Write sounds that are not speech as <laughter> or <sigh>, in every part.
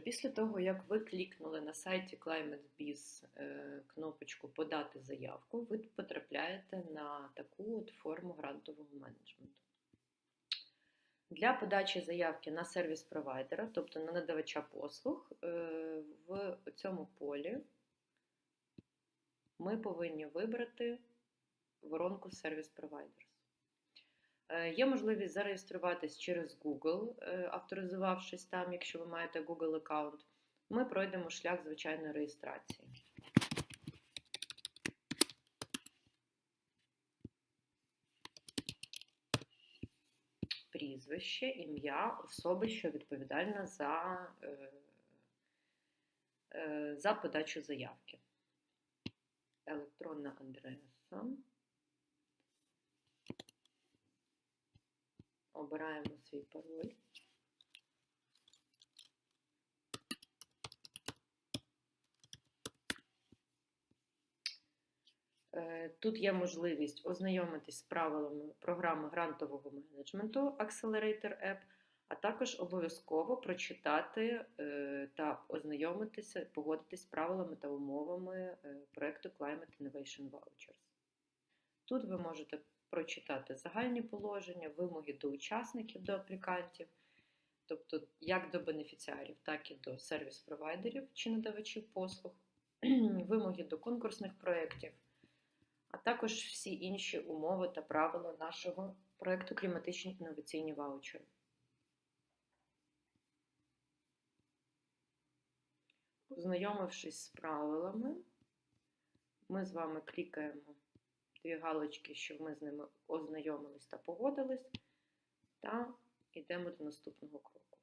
Після того, як ви клікнули на сайті ClimateBiz е, кнопочку Подати заявку, ви потрапляєте на таку от форму грантового менеджменту. Для подачі заявки на сервіс провайдера, тобто на надавача послуг, е, в цьому полі ми повинні вибрати воронку Service Providers. Е, Є можливість зареєструватись через Google, е, авторизувавшись там, якщо ви маєте Google аккаунт. Ми пройдемо шлях звичайної реєстрації. Прізвище, ім'я особи, що відповідальна за, е, за подачу заявки. Електронна адреса. Обираємо свій пароль. Е, Тут є можливість ознайомитись з правилами програми грантового менеджменту Accelerator App, а також обов'язково прочитати е, та ознайомитися, погодитись з правилами та умовами е, проєкту Climate Innovation Vouchers. Тут ви можете прочитати загальні положення, вимоги до учасників, до аплікантів, тобто як до бенефіціарів, так і до сервіс-провайдерів чи надавачів послуг, <clears throat> вимоги до конкурсних проєктів, а також всі інші умови та правила нашого проєкту Кліматичні інноваційні ваучери. Ознайомившись з правилами, ми з вами клікаємо дві галочки, щоб ми з ними ознайомились та погодились, та йдемо до наступного кроку.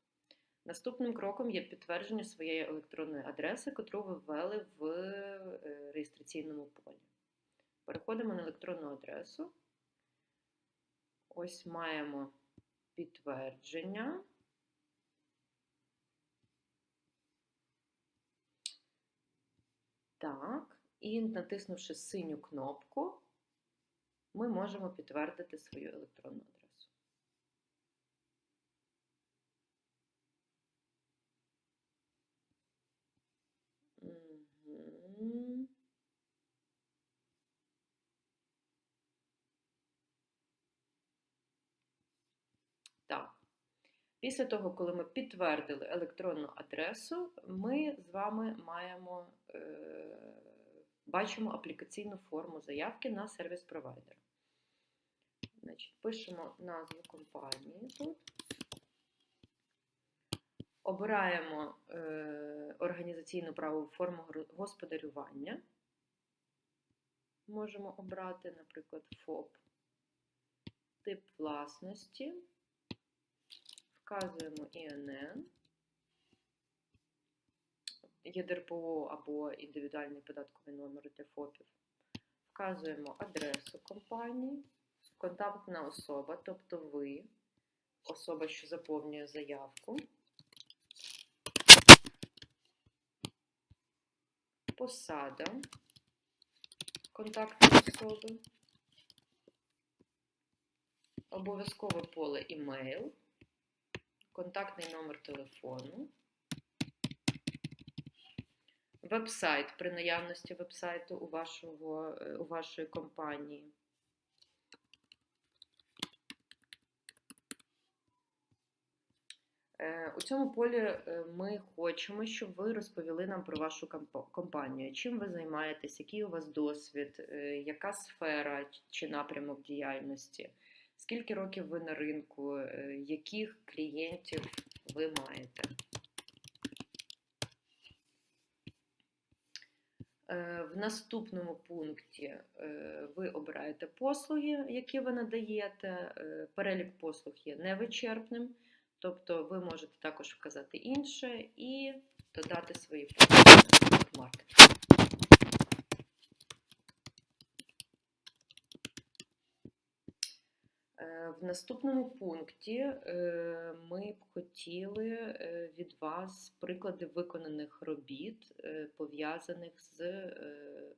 Наступним кроком є підтвердження своєї електронної адреси, яку ви ввели в е, реєстраційному полі. Переходимо на електронну адресу. Ось маємо підтвердження. Так, і натиснувши синю кнопку, ми можемо підтвердити свою електронну адресу. Так. Після того, коли ми підтвердили електронну адресу, ми з вами маємо, е, бачимо аплікаційну форму заявки на сервіс провайдера. Значить, Пишемо назву компанії тут. Обираємо е, організаційну правову форму господарювання. Можемо обрати, наприклад, ФОП, тип власності, вказуємо ІНН, ЄДРПО або індивідуальний податковий номер для ФОПів, вказуємо адресу компанії контактна особа, тобто ви, особа, що заповнює заявку, посада. Контактної особи, обов'язкове поле імейл, контактний номер телефону, веб-сайт при наявності веб-сайту у, вашого, у вашої компанії. У цьому полі е, ми хочемо, щоб ви розповіли нам про вашу компанію. Чим ви займаєтесь, який у вас досвід, е, яка сфера чи напрямок діяльності, скільки років ви на ринку, е, яких клієнтів ви маєте. В наступному пункті ви обираєте послуги, які ви надаєте. Перелік послуг є невичерпним. Тобто ви можете також вказати інше і додати свої послуги в маркет. Е, в наступному пункті е, ми б хотіли е, від вас приклади виконаних робіт, пов'язаних з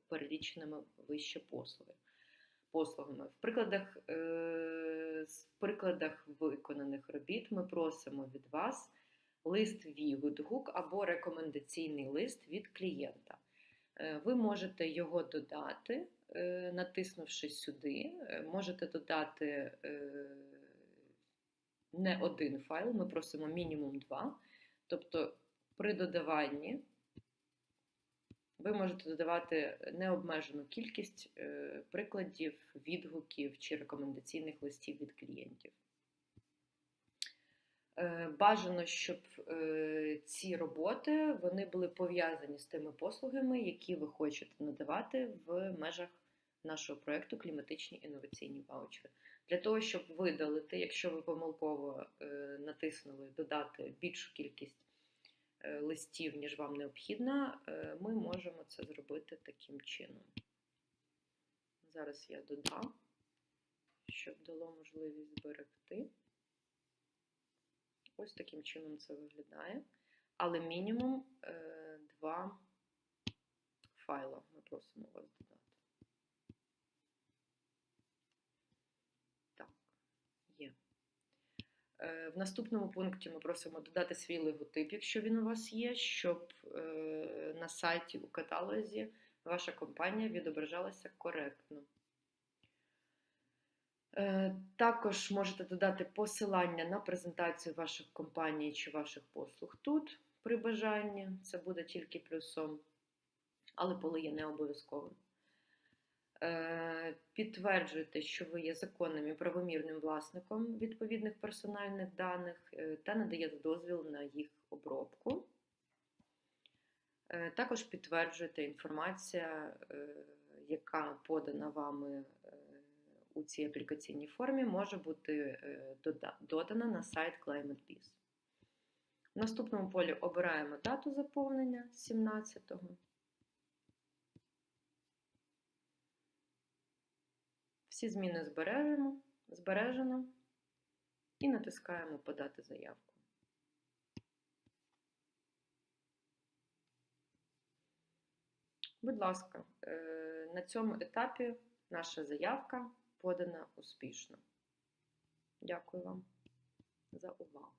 переліченими вище послугами. В прикладах прикладах виконаних робіт ми просимо від вас лист відгук або рекомендаційний лист від клієнта. Е, Ви можете його додати, е, натиснувши сюди, Е, можете додати не один файл, ми просимо мінімум два. Тобто при додаванні ви можете додавати необмежену кількість е, прикладів, відгуків чи рекомендаційних листів від клієнтів. Е, Бажано, щоб е, ці роботи вони були пов'язані з тими послугами, які ви хочете надавати в межах нашого проєкту Кліматичні інноваційні ваучери. Для того, щоб видалити, якщо ви помилково натиснули додати більшу кількість листів, ніж вам необхідно, е, ми можемо це зробити таким чином. Зараз я додам, щоб дало можливість зберегти. Ось таким чином це виглядає. Але мінімум е, два файла ми просимо вас додати. Так, є. Е, В наступному пункті ми просимо додати свій логотип, якщо він у вас є, щоб е, на сайті у каталозі ваша компанія відображалася коректно. Е, Також можете додати посилання на презентацію ваших компаній чи ваших послуг тут при бажанні. Це буде тільки плюсом, але поле є не обов'язковим. Е, Підтверджуйте, що ви є законним і правомірним власником відповідних персональних даних е, та надаєте дозвіл на їх обробку. Е, Також підтверджуєте інформація, яка подана вами у цій аплікаційній формі, може бути додана на сайт ClimateBiz. В наступному полі обираємо дату заповнення 17-го. Всі зміни збережемо, збережено і натискаємо Подати заявку. Будь ласка, е, на цьому етапі наша заявка подана успішно. Дякую вам за увагу.